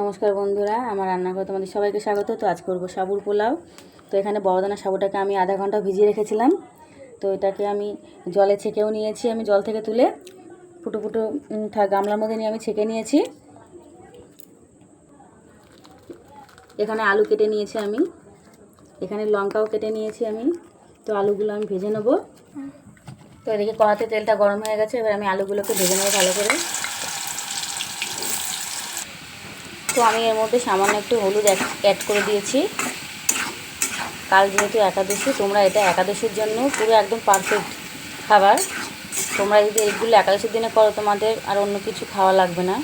নমস্কার বন্ধুরা, আমার রান্নাঘরে তোমাদের সবাইকে স্বাগত। তো আজ করব সাবুর পোলাও। তো এখানে বড়দানা সাবুটাকে আমি আধা ঘণ্টা ভিজিয়ে রেখেছিলাম। তো এটাকে আমি জলে ছেঁকেও নিয়েছি, আমি জল থেকে তুলে ফুটো ফুটো গামলার মধ্যে নিয়ে আমি ছেঁকে নিয়েছি। এখানে আলু কেটে নিয়েছি আমি। এখানে লঙ্কাও কেটে নিয়েছি আমি। তো আলুগুলো আমি ভেজে নেব। তো এদিকে কড়াতে তেলটা গরম হয়ে গেছে, এবার আমি আলুগুলোকে ভেজে নেব ভালো করে। তো আমি এর মধ্যে সামান্য একটু হলুদ অ্যাড করে দিয়েছি। কাল যেহেতু একাদশী, তোমরা এটা একাদশীর জন্য পুরো একদম পারফেক্ট খাবার। তোমরা যদি এইগুলো একাদশীর দিনে করো, তোমাদের আর অন্য কিছু খাওয়া লাগবে না।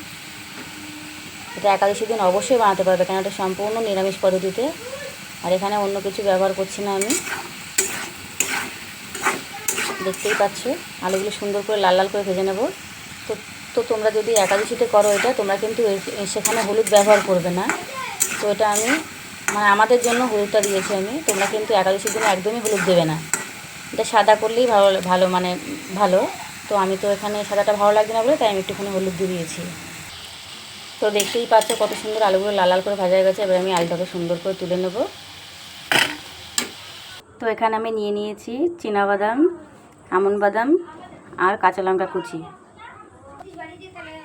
এটা একাদশীর দিন অবশ্যই বানাতে পারবে কেন এটা সম্পূর্ণ নিরামিষ পদ্ধতিতে। আর এখানে অন্য কিছু ব্যবহার করছি না আমি। দেখতেই পাচ্ছ, আলুগুলো সুন্দর করে লাল লাল করে ভেজে নেব। তো তো তোমরা যদি একাদশীতে করো এটা, তোমরা কিন্তু সেখানে হলুদ ব্যবহার করবে না। তো এটা আমি মানে আমাদের জন্য হলুদটা দিয়েছি আমি, তোমরা কিন্তু একাদশীর দিনে একদমই হলুদ দেবে না। এটা সাদা করলেই ভালো ভালো মানে ভালো। তো আমি তো এখানে সাদাটা ভালো লাগছে না বলে তাই আমি একটুখানি হলুদ দিয়ে দিয়েছি। তো দেখতেই পাচ্ছ কত সুন্দর আলুগুলো লাল লাল করে ভাজা গেছে, এবার আমি আলুটাকে সুন্দর করে তুলে নেব। তো এখানে আমি নিয়ে নিয়েছি বাদাম আমন বাদাম আর কাঁচা লঙ্কা কুচি।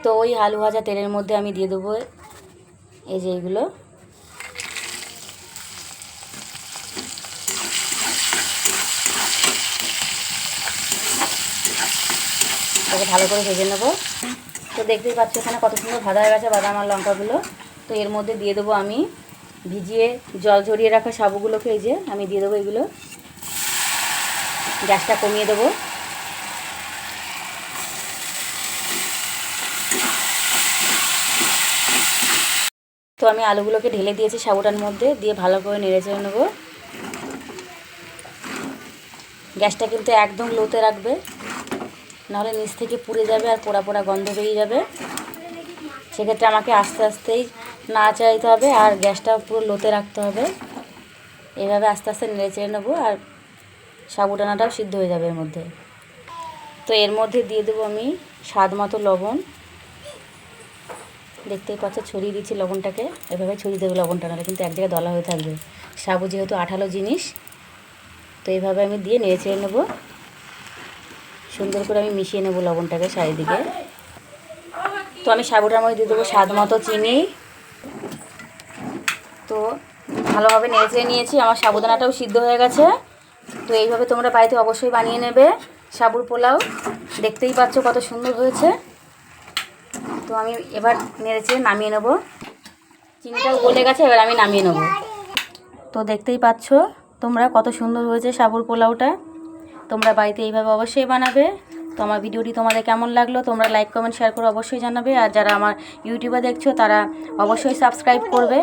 তো ওই আলু ভাজা তেলের মধ্যে আমি দিয়ে দেবো এই যে এইগুলো ভালো করে ভেজে নেব। তো দেখতেই পাচ্ছি এখানে কত সুন্দর ভাজা হয়ে গেছে বাদাম আর লঙ্কাগুলো। তো এর মধ্যে দিয়ে দেবো আমি ভিজিয়ে জল ঝরিয়ে রাখা সাবুগুলোকে, এই যে আমি দিয়ে দেবো এগুলো। গ্যাসটা কমিয়ে দেবো। তো আমি আলুগুলোকে ঢেলে দিয়েছি সাবুটার মধ্যে, দিয়ে ভালো করে নেড়ে চেড়ে নেব। গ্যাসটা কিন্তু একদম লোতে রাখবে, নাহলে নিচ থেকে পুড়ে যাবে আর পোড়া পোড়া গন্ধ বেরিয়ে যাবে। সেক্ষেত্রে আমাকে আস্তে আস্তেই না চাইতে হবে আর গ্যাসটা পুরো লোতে রাখতে হবে। এভাবে আস্তে আস্তে নেড়ে চেড়ে নেব আর সাবুদানাটাও সিদ্ধ হয়ে যাবে এর মধ্যে। তো এর মধ্যে দিয়ে দেবো আমি স্বাদ মতো লবণ। দেখতেই পাচ্ছ, ছড়িয়ে দিচ্ছি লবণটাকে। এভাবে ছড়িয়ে দেবে লবণটা, নাহলে কিন্তু এক জায়গায় দলা হয়ে থাকবে। সাবু যেহেতু আঠালো জিনিস, তো এইভাবে আমি দিয়ে নেড়ে চেড়ে নেব। সুন্দর করে আমি মিশিয়ে নেব লবণটাকে চারিদিকে। তো আমি সাবুটার মধ্যে দিয়ে দেবো স্বাদ মতো চিনি। তো ভালোভাবে নেড়ে নিয়েছি, আমার সাবুদানাটাও সিদ্ধ হয়ে গেছে। তো এইভাবে তোমরা বাড়িতে অবশ্যই বানিয়ে নেবে সাবুর পোলাও। দেখতেই পাচ্ছ কত সুন্দর হয়েছে। তো আমি এবার নেড়েছে নামিয়ে নেব। চিনিটাও গলে গেছে, এবার আমি নামিয়ে নেব। তো দেখতেই পাচ্ছ, তোমরা কত সুন্দর হয়েছে সাবুর পোলাওটা। তোমরা বাড়িতে এইভাবে অবশ্যই বানাবে। তো আমার ভিডিওটি তোমাদের কেমন লাগল, তোমরা লাইক, কমেন্ট, শেয়ার করে অবশ্যই জানাবে। আর যারা আমার ইউটিউবে দেখছ, তারা অবশ্যই সাবস্ক্রাইব করবে।